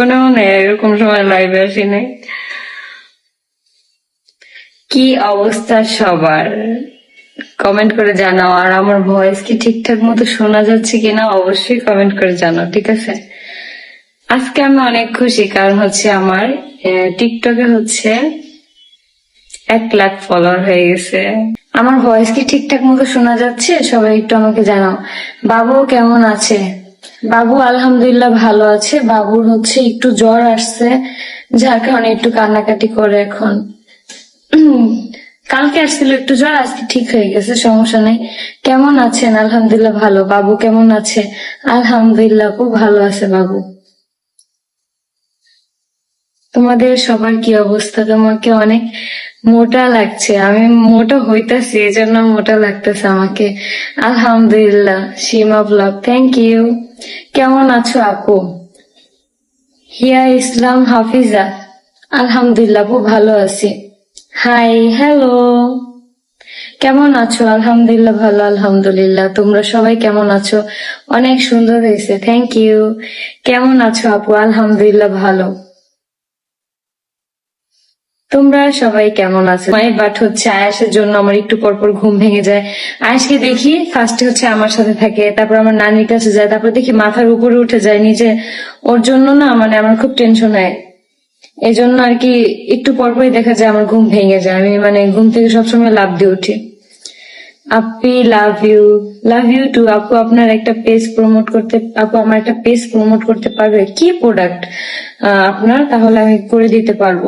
মনেও নেই, এরকম সময় লাইভে আসি নাই কি অবস্থা সবার? কমেন্ট করে জানাও, আর আমার ভয়েস কি ঠিকঠাক মতো শোনা যাচ্ছে কিনা অবশ্যই কমেন্ট করে জানাও, ঠিক আছে? আজকে আমি অনেক খুশি, কারণ হচ্ছে আমার টিকটকে হচ্ছে এক লাখ ফলোয়ার হয়ে গেছে। আমার ভয়েস কি ঠিকঠাক মতো শোনা যাচ্ছে? সবাই একটু আমাকে জানাও। বাবু কেমন আছে? বাবু আলহামদুলিল্লাহ ভালো আছে। বাবুর হচ্ছে একটু জ্বর আসছে, যার কারণে একটু কান্নাকাটি করে এখন। কালকে আসছিল একটু জ্বর, আজকে ঠিক হয়ে গেছে, সমস্যা নেই। কেমন আছেন? আলহামদুলিল্লাহ ভালো। বাবু কেমন আছে? আলহামদুলিল্লাহ, খুব ভালো আছে বাবু। তোমাদের সবার কি অবস্থা? তোমাকে অনেক মোটা লাগছে। আমি মোটা হইতাছি এই জন্য মোটা লাগতেছে আমাকে। আলহামদুলিল্লাহ সীমা ব্লগ থ্যাংক ইউ কেমন আছো আপু? হিয়া ইসলাম হাফিজা। আলহামদুলিল্লাহ খুব ভালো আছি। হাই হ্যালো কেমন আছো? আলহামদুলিল্লাহ, ভালো, আলহামদুলিল্লাহ। তোমরা সবাই কেমন আছো? অনেক সুন্দর হয়েছে থ্যাংক ইউ কেমন আছো আপু? আলহামদুলিল্লাহ, ভালো। তোমরা সবাই কেমন আছো? বাট হচ্ছে আয়াসের জন্য আমার একটু পর পর ঘুম ভেঙে যায়। আয়াসকে দেখি ফার্স্টে হচ্ছে আমার সাথে থাকে, তারপর আমার নানির কাছে যায়, তারপর দেখি মাথার উপরে উঠে যায় নিজে। ওর জন্য না মানে আমার খুব টেনশন হয়। এই জন্য আর কি একটু পরপরই দেখা যায়, আমার ঘুম ভেঙে যায়। আমি মানে ঘুম থেকে সবসময় লাভ দিয়ে উঠি। আপি love you love you to আপু, আপনার একটা পেজ প্রমোট করতে, আপু, আমার একটা পেজ প্রমোট করতে পারবে? কি প্রোডাক্ট আপনার, তাহলে আমি করে দিতে পারব।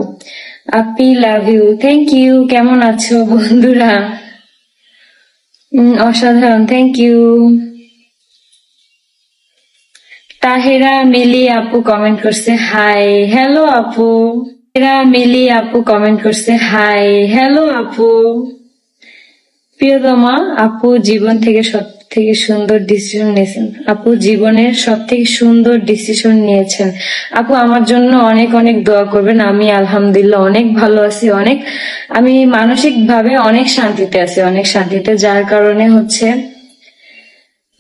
আপি লাভ ইউ থ্যাংক ইউ কেমন আছো বন্ধুরা? অসাধারণ. থ্যাংক ইউ তাহেরা, মিলি, আপু কমেন্ট করছে হাই হ্যালো আপু. তাহেরা, মিলি, আপু কমেন্ট করছে হাই হ্যালো আপু. প্রিয়তমা, আপু জীবন থেকে সব থেকে সুন্দর ডিসিশন নিয়েছেন। আপু জীবনের সব থেকে সুন্দর ডিসিশন নিয়েছেন। আপু, আমার জন্য অনেক অনেক দোয়া করবেন। আমি আলহামদুলিল্লাহ অনেক ভালো আছি, অনেক, আমি মানসিক ভাবে অনেক শান্তিতে আছি, অনেক শান্তিতে। যার কারণে হচ্ছে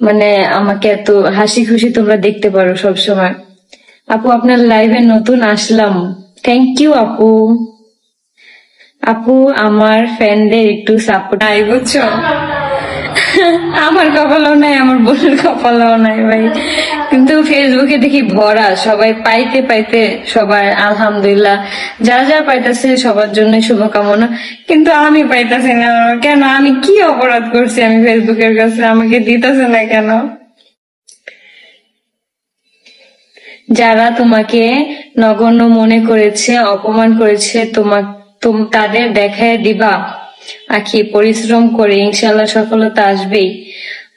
মানে আমাকে এত হাসি খুশি তোমরা দেখতে পারো সব সময় আপু, আপনার লাইভে নতুন আসলাম। থ্যাংক ইউ আপু। আপু, আমার ফ্যানদের একটু সাপোর্ট নাই বুঝছ? আমার কপালও নাই, আমার বোনের কপালও নাই ভাই। কিন্তু ফেসবুকে দেখি ভরা, সবাই পাইতে পাইতে সবাই আলহামদুলিল্লাহ, যা যা পাইতেছে সবার জন্য শুভকামনা। কিন্তু আমি পাইতেছি না, কেন? আমি কি অপরাধ করছি আমি ফেসবুকের কাছে? আমাকে দিতেছে না কেন? যারা তোমাকে নগণ্য মনে করেছে, অপমান করেছে তোমাক তুম- তাদের দেখায় দিবা আখি, পরিশ্রম করে ইনশাল্লাহ সফলতা আসবেই।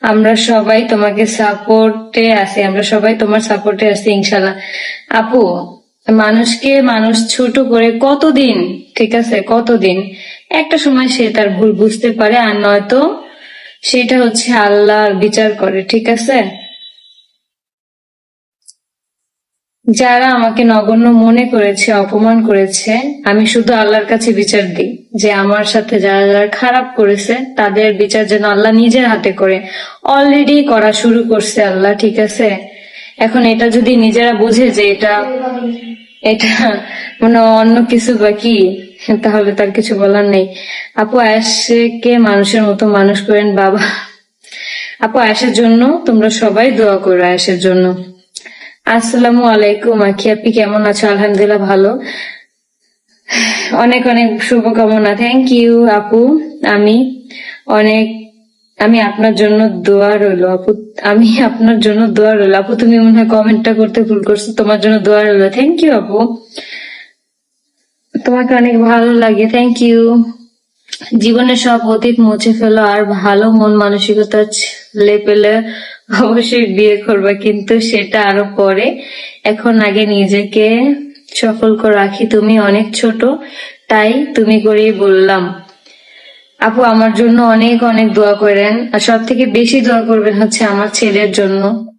আমরা সবাই তোমাকে সাপোর্টে আছি, আমরা সবাই তোমার সাপোর্টে আছি ইনশাল্লাহ আপু, মানুষকে মানুষ ছোট করে কতদিন, ঠিক আছে, কতদিন? একটা সময় সে তার ভুল বুঝতে পারে, আর নয়তো সেটা হচ্ছে আল্লাহর বিচার করে, ঠিক আছে? যারা আমাকে নগণ্য মনে করেছে, অপমান করেছে, আমি শুধু আল্লাহর কাছে বিচার দিই। যে আমার সাথে যারা যারা খারাপ করেছে, তাদের বিচার যেন আল্লাহ নিজের হাতে করে। অলরেডি করা শুরু করছে আল্লাহ, ঠিক আছে? এখন এটা যদি নিজেরা বুঝে যে এটা এটা মানে অন্য কিছু বা কি, তাহলে তার কিছু বলার নেই। আপু আয়াসকে মানুষের মতো মানুষ করেন? বাবা। আপু, আয়াসের জন্য তোমরা সবাই দোয়া করো আয়াসের জন্য। আসসালামু আলাইকুম, আখি, আপনি কেমন আছো? আলহামদুলিল্লাহ, ভালো। অনেক অনেক শুভকামনা। থ্যাংক ইউ আপু। আমি অনেক, আমি আপনার জন্য দোয়া রইল, আপু। আমি আপনার জন্য দোয়া রইল। আপু, তুমি মনে হয় কমেন্টটা করতে ভুল করছ, তোমার জন্য দোয়া রইল। থ্যাংক ইউ আপু। তোমাকে অনেক ভালো লাগে। থ্যাংক ইউ জীবনের সব অতীত মুছে ফেলো, আর ভালো মন মানসিকতা ছেলে পেলে অবশ্যই বিয়ে করবে, কিন্তু সেটা আরও পরে। এখন আগে নিজেকে সফল করে, রাখি, তুমি অনেক ছোট, তাই তুমি করেই বললাম। আপু, আমার জন্য অনেক অনেক দোয়া করেন, আর সব থেকে বেশি দোয়া করবেন হচ্ছে আমার ছেলের জন্য।